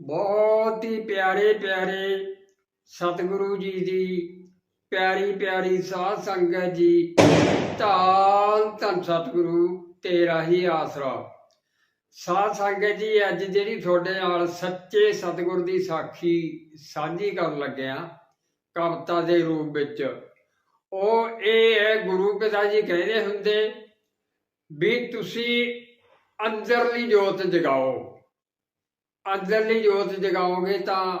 ਬਹੁਤ ਹੀ ਪਿਆਰੇ ਪਿਆਰੇ ਸਤਿਗੁਰੂ ਜੀ ਦੀ ਪਿਆਰੀ ਪਿਆਰੀ ਸਾਧ ਸੰਗਤ ਜੀ, ਧੰਨ ਧੰਨ ਸਤਿਗੁਰੂ ਤੇਰਾ ਹੀ ਆਸਰਾ। ਸਾਧ ਸੰਗਤ ਜੀ, ਅੱਜ ਜਿਹੜੀ ਤੁਹਾਡੇ ਨਾਲ ਸੱਚੇ ਸਤਿਗੁਰ ਦੀ ਸਾਖੀ ਸਾਂਝੀ ਕਰਨ ਲੱਗਿਆ ਕਵਿਤਾ ਦੇ ਰੂਪ ਵਿੱਚ। ਉਹ ਇਹ ਹੈ, ਗੁਰੂ ਪਿਤਾ ਜੀ ਕਹਿੰਦੇ ਹੁੰਦੇ ਵੀ ਤੁਸੀਂ ਅੰਦਰਲੀ ਜੋਤ ਜਗਾਓ। ਅੰਦਰਲੀ ਜੋਤ ਜਗਾਓਗੇ ਤਾਂ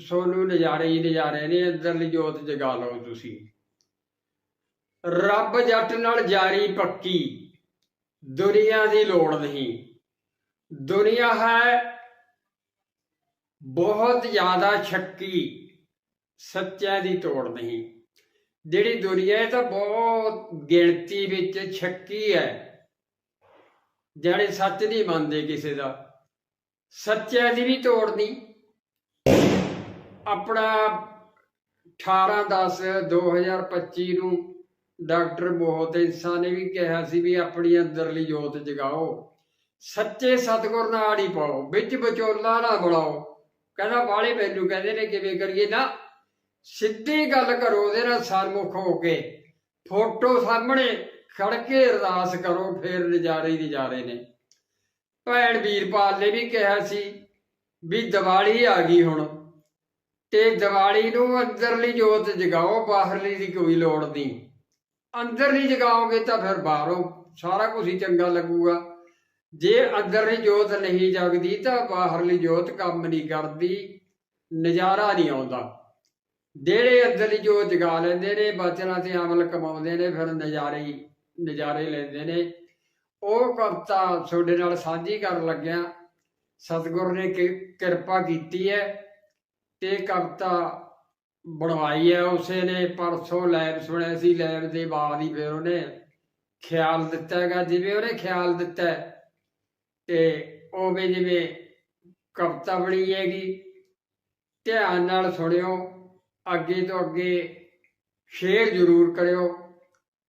ਸੋਨੂੰ ਨਜ਼ਾਰੇ ਹੀ ਨਜ਼ਾਰੇ ਨੇ ਅੰਦਰਲੀ ਜੋਤ ਜਗਾ ਲਓ ਤੁਸੀਂ। ਰੱਬ ਜੱਟ ਨਾਲ ਜਾਰੀ ਪੱਕੀ, ਦੁਨੀਆ ਦੀ ਲੋੜ ਨਹੀਂ। ਦੁਨੀਆ ਹੈ ਬਹੁਤ ਜ਼ਿਆਦਾ ਸ਼ੱਕੀ ਸੱਚਿਆਂ ਦੀ ਤੋੜ ਨਹੀਂ। ਜਿਹੜੀ ਦੁਨੀਆ ਹੈ ਤਾਂ ਬਹੁਤ ਗਿਣਤੀ ਵਿੱਚ ਸ਼ੱਕੀ ਹੈ। ਜਿਹੜੇ ਸੱਚ ਨਹੀਂ ਮੰਨਦੇ ਕਿਸੇ ਦਾ। ਸੱਚਿਆਂ ਦੀ ਵੀ ਤੋੜ ਨਹੀਂ ਆਪਣਾ 18 10 2025 ਨੂੰ ਡਾਕਟਰ ਮੋਹਤਿੰਸਾ ਨੇ ਵੀ ਕਿਹਾ ਸੀ ਵੀ ਆਪਣੀ ਅੰਦਰਲੀ ਜੋਤ ਜਗਾਓ। ਸੱਚੇ ਸਤਿਗੁਰ ਨਾਲ ਹੀ ਪਾਓ, ਵਿੱਚ ਵਿਚੋਲਾ ਨਾ ਬੁਲਾਓ ਕਹਿੰਦਾ ਬਾਲੇ ਮੈਨੂੰ ਕਹਿੰਦੇ ਨੇ, ਕਿਵੇਂ ਕਰੀਏ ਨਾ? ਸਿੱਧੀ ਗੱਲ ਕਰੋ, ਉਹਦੇ ਨਾਲ ਸਰਮੁਖ ਹੋ ਕੇ ਫੋਟੋ ਸਾਹਮਣੇ ਖੜ ਕੇ ਅਰਦਾਸ ਕਰੋ, ਫੇਰ ਨਜ਼ਾਰੇ ਹੀ ਨਜ਼ਾਰੇ ਨੇ। ਭੈਣ ਵੀਰਪਾਲ ਨੇ ਵੀ ਕਿਹਾ ਸੀ ਵੀ ਦੀਵਾਲੀ ਆ ਗਈ ਹੁਣ ਤੇ ਦੀਵਾਲੀ ਨੂੰ ਅੰਦਰਲੀ ਜੋਤ ਜਗਾਓ, ਬਾਹਰਲੀ ਦੀ ਕੋਈ ਲੋੜ ਨਹੀਂ। ਅੰਦਰਲੀ ਜਗਾਓਗੇ ਤਾਂ ਫਿਰ ਬਾਹਰੋਂ ਸਾਰਾ ਕੁਝ ਹੀ ਚੰਗਾ ਲੱਗੂਗਾ। ਜੇ ਅੰਦਰਲੀ ਜੋਤ ਨਹੀਂ ਜਗਦੀ ਤਾਂ ਬਾਹਰਲੀ ਜੋਤ ਕੰਮ ਨਹੀਂ ਕਰਦੀ, ਨਜ਼ਾਰਾ ਨਹੀਂ ਆਉਂਦਾ। ਜਿਹੜੇ ਅੰਦਰਲੀ ਜੋਤ ਜਗਾ ਲੈਂਦੇ ਨੇ, ਬਚਨਾਂ ਤੇ ਅਮਲ ਕਮਾਉਂਦੇ ਨੇ, ਫਿਰ ਨਜ਼ਾਰੇ ਨਜ਼ਾਰੇ ਲੈਂਦੇ ਨੇ। ਉਹ ਕਵਿਤਾ ਤੁਹਾਡੇ ਨਾਲ ਸਾਂਝੀ ਕਰਨ ਲੱਗਿਆ ਸਤਿਗੁਰ ਨੇ ਕਿ- ਕਿਰਪਾ ਕੀਤੀ ਹੈ ਤੇ ਕਵਿਤਾ ਬਣਵਾਈ ਹੈ। ਉਸੇ ਨੇ ਪਰਸੋਂ ਲੈਬ ਸੁਣਿਆ ਸੀ ਲੈਬ ਦੇ ਬਾਅਦ ਹੀ ਫਿਰ ਉਹਨੇ ਖਿਆਲ ਦਿੱਤਾ ਹੈਗਾ। ਜਿਵੇਂ ਉਹਨੇ ਖਿਆਲ ਦਿੱਤਾ ਹੈ, ਤੇ ਉਵੇਂ ਜਿਵੇਂ ਕਵਿਤਾ ਬਣੀ ਹੈਗੀ। ਧਿਆਨ ਨਾਲ ਸੁਣਿਓ ਅੱਗੇ ਤੋਂ ਅੱਗੇ ਸ਼ੇਅਰ ਜ਼ਰੂਰ ਕਰਿਓ।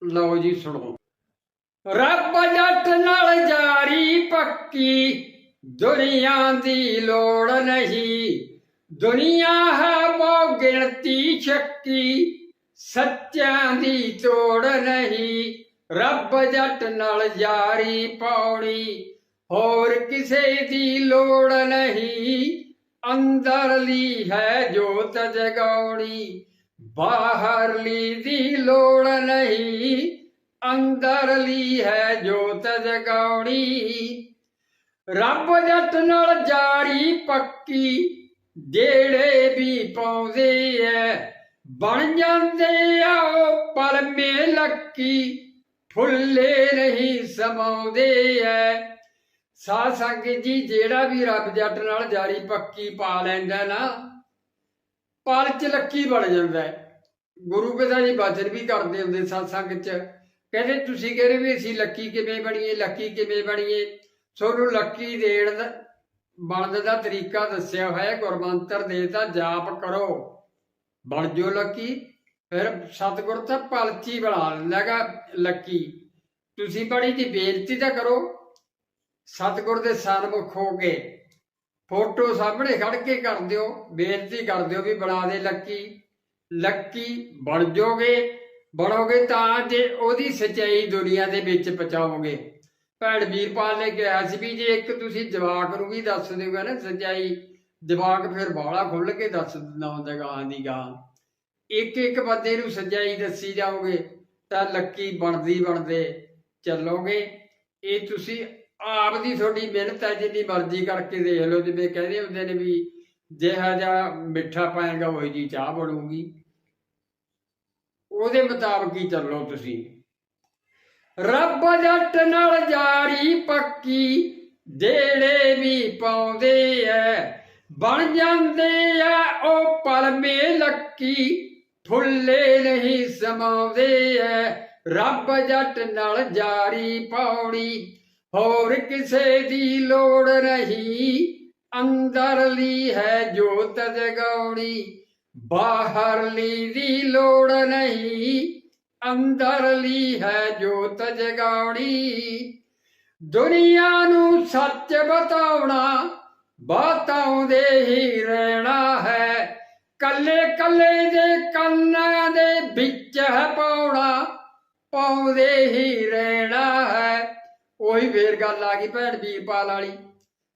ਲਓ ਜੀ ਸੁਣੋ। ਰੱਬ ਜੱਟ ਨਾਲ ਜਾਰੀ ਪੱਕੀ। ਦੁਨੀਆ ਦੀ ਲੋੜ ਨਹੀਂ। ਦੁਨੀਆ ਹੈ ਬਹੁ ਗਿਣਤੀ ਛੱਕੀ। ਸੱਚਿਆਂ ਦੀ ਤੋੜ ਨਹੀਂ। ਰੱਬ ਜੱਟ ਨਾਲ ਜਾਰੀ ਪੌੜੀ। ਹੋਰ ਕਿਸੇ ਦੀ ਲੋੜ ਨਹੀਂ। ਅੰਦਰਲੀ ਹੈ ਜੋਤ ਜਗਾਉਣੀ ਬਾਹਰਲੀ ਦੀ ਲੋੜ ਨਹੀਂ। ਅੰਦਰਲੀ ਹੈ ਜੋਤ ਜਗਾਉਣੀ। ਰੱਬ ਜੱਟ ਨਾਲ ਜਾਰੀ ਪੱਕੀ, ਜਿਹੜੇ ਵੀ ਪਾਉਂਦੇ ਐ, ਬਣ ਜਾਂਦੇ ਆ ਉਹ ਪਰਮੇ ਲੱਕੀ। ਫੁੱਲੇ ਨਹੀਂ ਸਮਾਉਂਦੇ ਐ। ਸਾਧ ਸੰਗਤ ਜੀ, ਜਿਹੜਾ ਵੀ ਰੱਬ ਜੱਟ ਨਾਲ ਜਾਰੀ ਪੱਕੀ ਪਾ ਲੈਂਦਾ ਨਾ, ਪਲ ਚ ਲੱਕੀ ਬਣ ਜਾਂਦਾ ਗੁਰੂ ਪਿਤਾ ਜੀ ਬਾਜਰ ਵੀ ਕਰਦੇ ਹੁੰਦੇ ਸਾਧ ਸੰਗਤ ਚ। ਕਹਿੰਦੇ ਤੁਸੀਂ ਕਹਿੰਦੇ ਵੀ ਅਸੀਂ ਲੱਕੀ ਕਿਵੇਂ ਬਣੀਏ, ਲੱਕੀ ਕਿਵੇਂ ਬਣੀਏ? ਤੁਹਾਨੂੰ ਲੱਕੀ ਦੇਣ ਦਾ, ਬਣਨ ਦਾ ਤਰੀਕਾ ਦੱਸਿਆ ਹੋਇਆ ਗੁਰਮੰਤਰ ਦੇ ਤਾਂ ਜਾਪ ਕਰੋ। ਬਣ ਜੋ ਲੱਕੀ, ਫਿਰ ਸਤਿਗੁਰ ਤਾਂ ਪਲਚੀ ਬਣਾ ਲੈਂਦਾਗਾ ਲੱਕੀ। ਤੁਸੀਂ ਬੜੀ ਦੀ ਬੇਨਤੀ ਤਾਂ ਕਰੋ, ਸਤਿਗੁਰ ਦੇ ਸਨਮੁਖ ਹੋ ਕੇ ਫੋਟੋ ਸਾਹਮਣੇ ਖੜ ਕੇ ਕਰ ਦਿਓ, ਬੇਨਤੀ ਕਰ ਦਿਓ ਵੀ ਬਣਾ ਦੇ ਲੱਕੀ। ਲੱਕੀ ਬਣ ਜਾਓਗੇ। ਬਣੋਗੇ ਤਾਂ ਜੇ ਉਹਦੀ ਸਚਾਈ ਦੁਨੀਆ ਦੇ ਵਿੱਚ ਪਹੁੰਚਾਓਗੇ। ਭੈਣ ਵੀਰਪਾਲ ਨੇ ਕਿਹਾ ਸੀ ਵੀ ਜੇ ਇੱਕ ਤੁਸੀਂ ਜਵਾਕ ਨੂੰ ਵੀ ਦੱਸ ਦਿਓਗੇ ਨਾ ਸਚਾਈ, ਜਵਾਕ ਫਿਰ ਬਾਹਲਾ ਖੁੱਲ ਕੇ ਦੱਸ ਦਿੰਦਾ ਹੁੰਦਾ ਗਾਂ ਦੀ ਗਾਂ। ਇੱਕ ਇੱਕ ਬੰਦੇ ਨੂੰ ਸਚਾਈ ਦੱਸੀ ਜਾਓਗੇ ਤਾਂ ਲੱਕੀ ਬਣਦੀ ਬਣਦੇ ਚੱਲੋਗੇ। ਇਹ ਤੁਸੀਂ ਆਪ ਦੀ ਤੁਹਾਡੀ ਮਿਹਨਤ ਹੈ, ਜਿੰਨੀ ਮਰਜ਼ੀ ਕਰਕੇ ਦੇਖ ਲਓ, ਜਿਵੇਂ ਕਹਿੰਦੇ ਹੁੰਦੇ ਨੇ ਵੀ ਜਿਹਾ ਜਿਹਾ ਮਿੱਠਾ ਪਾਏਗਾ, ਉਹੀ ਜੀ ਚਾਹ ਬਣੂਗੀ। ਉਹਦੇ ਮੁਤਾਬਕ ਹੀ ਚੱਲੋ ਤੁਸੀਂ? ਰੱਬ ਜੱਟ ਨਾਲ ਜਾਰੀ ਪੱਕੀ ਜਿਹੜੇ ਵੀ ਪਾਉਂਦੇ ਐ। ਬਣ ਜਾਂਦੇ ਆ ਉਹ ਪਰਮੇ ਲੱਕੀ ਫੁੱਲੇ ਨਹੀਂ ਸਮਾਉਂਦੇ ਐ। ਰੱਬ ਜੱਟ ਨਾਲ ਜਾਰੀ ਪੌੜੀ, ਹੋਰ ਕਿਸੇ ਦੀ ਲੋੜ ਨਹੀਂ। ਅੰਦਰਲੀ ਹੈ ਜੋਤ ਜਗਾਉਣੀ। ਬਾਹਰਲੀ ਦੀ ਲੋੜ ਨਹੀਂ ਅੰਦਰਲੀ ਹੈ ਜੋਤ ਜਗਾਉਣੀ ਦੁਨੀਆ ਨੂੰ ਸੱਚ ਬਤਾਉਣਾ, ਬਾਤਾਂ ਹੀ ਰਹਿਣਾ ਹੈ। ਕੱਲੇ ਕੱਲੇ ਦੇ ਕੰਨਾਂ ਦੇ ਵਿੱਚ ਹੈ ਪਾਉਣਾ, ਪਾਉਂਦੇ ਹੀ ਰਹਿਣਾ ਹੈ। ਉਹੀ ਫੇਰ ਗੱਲ ਆ ਗਈ ਭੈਣ ਵੀਰਪਾਲ ਵਾਲੀ,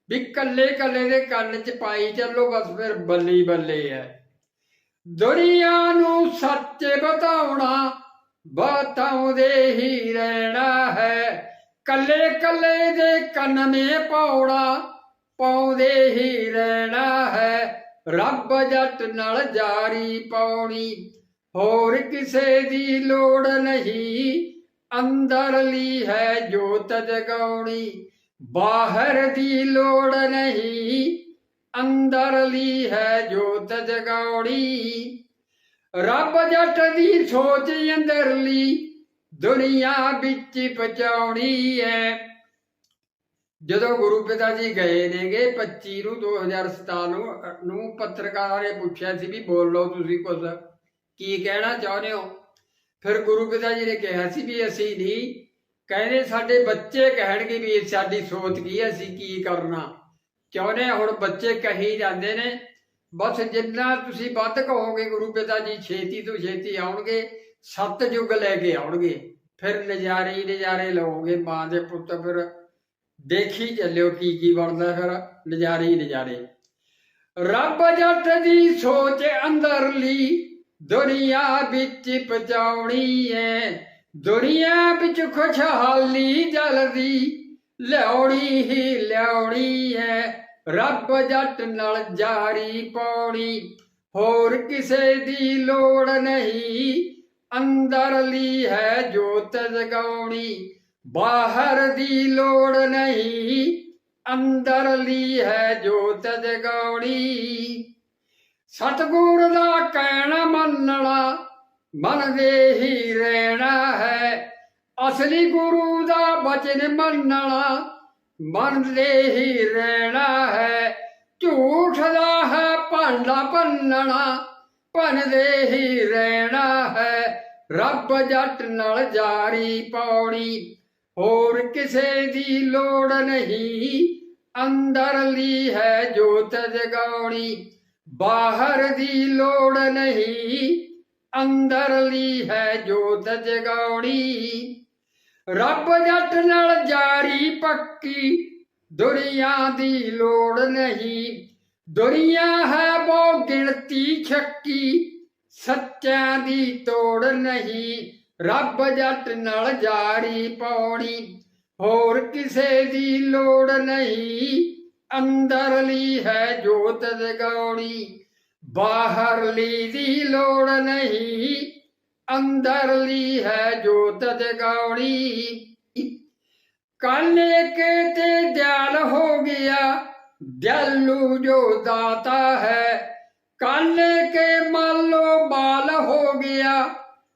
ਵੀ ਕੱਲੇ ਕੱਲੇ ਦੇ ਕੰਨ 'ਚ ਪਾਈ ਚੱਲੋ, ਬਸ ਫਿਰ ਬੱਲੀ ਬੱਲੇ ਹੈ। ਦੁਨੀਆ ਨੂੰ ਸੱਚ ਬਤਾਉਣਾ ਬਤਾਉਂਦੇ ਹੀ ਰਹਿਣਾ ਹੈ। ਕੱਲੇ ਕੱਲੇ ਦੇ ਕੰਨ ਮੇ ਪੌੜਾ, ਪਾਉਂਦੇ ਹੀ ਰਹਿਣਾ ਹੈ। ਰੱਬ ਜੱਟ ਨਾਲ ਜਾਰੀ ਪਾਉਣੀ, ਹੋਰ ਕਿਸੇ ਦੀ ਲੋੜ ਨਹੀਂ। ਅੰਦਰਲੀ ਹੈ ਜੋਤ ਜਗਾਉਣੀ, ਬਾਹਰ ਦੀ ਲੋੜ ਨਹੀਂ। ਅੰਦਰਲੀ ਹੈ ਜੋਤ ਜਗਾਉਣੀ ਰੱਬ ਜੱਟ ਦੀ ਸੋਚ ਅੰਦਰਲੀ ਦੁਨੀਆ ਵਿੱਚ ਪਹੁੰਚਾਉਣੀ ਹੈ। ਜਦੋਂ ਗੁਰੂ ਪਿਤਾ ਜੀ ਗਏ ਨੇਗੇ 25 ਨੂੰ 2017 ਨੂੰ ਪੱਤਰਕਾਰਾਂ ਨੇ ਪੁੱਛਿਆ ਸੀ ਵੀ ਬੋਲੋ ਤੁਸੀਂ ਕੁਝ ਕੀ ਕਹਿਣਾ ਚਾਹੁੰਦੇ ਹੋ? ਫਿਰ ਗੁਰੂ ਪਿਤਾ ਜੀ ਨੇ ਕਿਹਾ ਸੀ ਵੀ ਅਸੀਂ ਨਹੀਂ, ਕਹਿੰਦੇ ਸਾਡੇ ਬੱਚੇ ਕਹਿਣਗੇ ਵੀ ਸਾਡੀ ਸੋਚ ਕੀ ਅਸੀਂ ਕੀ ਕਰਨਾ? ਚਾਹੁੰਦੇ ਹਾਂ, ਹੁਣ ਬੱਚੇ ਕਹੀ ਜਾਂਦੇ ਨੇ ਬਸ ਜਿੰਨਾ ਤੁਸੀਂ ਵੱਧ ਕਹੋਗੇ ਗੁਰੂ ਪਿਤਾ ਜੀ ਛੇਤੀ ਤੋਂ ਛੇਤੀ ਆਉਣਗੇ ਸੱਤ ਯੁੱਗ ਲੈ ਕੇ ਆਉਣਗੇ। ਫਿਰ ਨਜ਼ਾਰੇ ਹੀ ਨਜ਼ਾਰੇ ਲਓਗੇ ਮਾਂ ਦੇ ਪੁੱਤ ਫਿਰ ਦੇਖੀ ਚੱਲਿਓ ਕੀ ਕੀ ਬਣਦਾ ਫਿਰ ਨਜ਼ਾਰੇ ਹੀ ਨਜ਼ਾਰੇ। ਰੱਬ ਜੱਟ ਦੀ ਸੋਚ ਅੰਦਰਲੀ ਦੁਨੀਆ ਵਿੱਚ ਪਚਾਉਣੀ ਹੈ ਦੁਨੀਆ ਵਿੱਚ ਖੁਸ਼ਹਾਲੀ ਜਲਦੀ ਲਿਆਉਣੀ ਹੀ ਲਿਆਉਣੀ ਹੈ। ਰੱਬ ਜੱਟ ਨਾਲ ਜਾਰੀ ਪਾਉਣੀ, ਹੋਰ ਕਿਸੇ ਦੀ ਲੋੜ ਨਹੀਂ। ਅੰਦਰਲੀ ਹੈ ਜੋਤ ਜਗਾਉਣੀ, ਬਾਹਰ ਦੀ ਲੋੜ ਨਹੀਂ। ਅੰਦਰਲੀ ਹੈ ਜੋਤ ਜਗਾਉਣੀ। ਸਤਗੁਰ ਦਾ ਕਹਿਣਾ ਮੰਨਣਾ, ਮਨ ਦੇ ਹੀ ਰਹਿਣਾ ਹੈ। ਅਸਲੀ ਗੁਰੂ ਦਾ ਬਚਨ ਮੰਨਣਾ ਮਨ ਦੇ ਹੀ ਰਹਿਣਾ ਹੈ। ਝੂਠ ਦਾ ਹੈ, ਭਾਂਡਾ ਭੰਨਣਾ, ਭਨ ਦੇ ਹੀ ਰਹਿਣਾ ਹੈ। ਰੱਬ ਜੱਟ ਨਾਲ ਜਾਰੀ ਪੌੜੀ, ਹੋਰ ਕਿਸੇ ਦੀ ਲੋੜ ਨਹੀਂ। ਅੰਦਰਲੀ ਹੈ ਜੋਤ ਜਗਾਉਣੀ, ਬਾਹਰ ਦੀ ਲੋੜ ਨਹੀਂ। ਅੰਦਰਲੀ ਹੈ ਜੋਤ ਜਗਾਉਣੀ। ਰੱਬ ਜੱਟ ਨਾਲ ਜਾਰੀ ਪੱਕੀ, ਦੁਨੀਆ ਦੀ ਲੋੜ ਨਹੀਂ। ਦੁਨੀਆ ਹੈ ਬਹੁ ਗਿਣਤੀ ਛੱਕੀ ਸੱਚਿਆਂ ਦੀ ਤੋੜ ਨਹੀਂ। ਰੱਬ ਜੱਟ ਨਾਲ ਜਾਰੀ ਪੌੜੀ, ਹੋਰ ਕਿਸੇ ਦੀ ਲੋੜ ਨਹੀਂ। ਅੰਦਰਲੀ ਹੈ ਜੋਤ ਜਗਾਉਣੀ, ਬਾਹਰਲੀ ਦੀ ਲੋੜ ਨਹੀਂ। ਅੰਦਰਲੀ ਹੈ ਜੋਤ ਜਗਾਉਣੀ ਕਾਲੇ ਕੇ ਤੇ ਦਿਆਲ ਹੋ ਗਿਆ, ਦਿਆਲੂ ਜੋ ਦਾਤਾ ਹੈ। ਕਾਲੇ ਕੇ ਮਾਲੋ ਬਾਲ ਹੋ ਗਿਆ,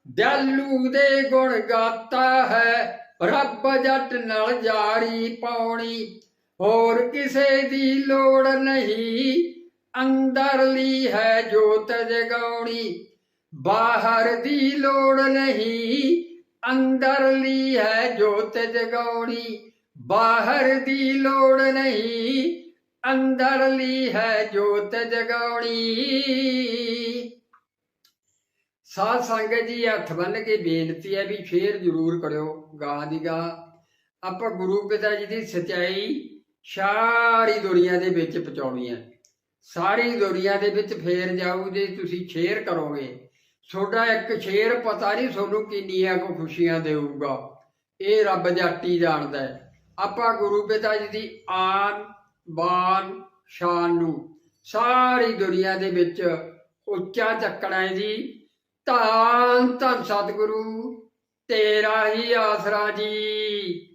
ਦਿਆਲੂ ਦੇ ਗੁਣ ਗਾਤਾ ਹੈ। ਰੱਬ ਜੱਟ ਨਾਲ ਜਾਰੀ ਪਾਉਣੀ ਹੋਰ ਕਿਸੇ ਦੀ ਲੋੜ ਨਹੀਂ। ਅੰਦਰਲੀ ਹੈ ਜੋਤ ਜਗਾਉਣੀ ਬਾਹਰ ਦੀ ਲੋੜ ਨਹੀਂ ਅੰਦਰਲੀ ਹੈ ਜੋਤ ਜਗਾਉਣੀ ਬਾਹਰ ਦੀ ਲੋੜ ਨਹੀਂ ਅੰਦਰਲੀ ਹੈ ਜੋਤ ਜਗਾਉਣੀ ਸਾਧ ਸੰਗਤ ਜੀ, ਹੱਥ ਬੰਨ ਕੇ ਬੇਨਤੀ ਹੈ ਵੀ ਫੇਰ ਜ਼ਰੂਰ ਕਰਿਓ ਗਾਂ ਦੀ ਗਾਂ। ਆਪਾਂ ਗੁਰੂ ਪਿਤਾ ਜੀ ਦੀ ਸਚਾਈ ਸਾਰੀ ਦੁਨੀਆ ਦੇ ਵਿੱਚ ਪਹੁੰਚਾਉਣੀ ਹੈ। ਸਾਰੀ ਦੁਨੀਆ ਦੇ ਵਿੱਚ ਫੇਰ ਜਾਊ ਜੇ ਤੁਸੀਂ ਸ਼ੇਅਰ ਕਰੋਗੇ ਤੁਹਾਡਾ ਇੱਕ ਸ਼ੇਰ ਪਤਾ ਨਹੀਂ ਤੁਹਾਨੂੰ ਕਿੰਨੀਆਂ ਕੋ ਖੁਸ਼ੀਆਂ ਦੇਊਗਾ। ਇਹ ਰੱਬ ਜਾਟੀ ਜਾਣਦਾ ਹੈ। ਆਪਾਂ ਗੁਰੂ ਪਿਤਾ ਜੀ ਦੀ ਆਨ, ਬਾਨ, ਸ਼ਾਨ ਨੂੰ ਸਾਰੀ ਦੁਨੀਆ ਦੇ ਵਿੱਚ ਉੱਚਾ ਚੱਕਣਾ ਹੈ ਜੀ। ਧੰਨ ਧੰਨ ਸਤਿਗੁਰੂ, ਤੇਰਾ ਹੀ ਆਸਰਾ ਜੀ।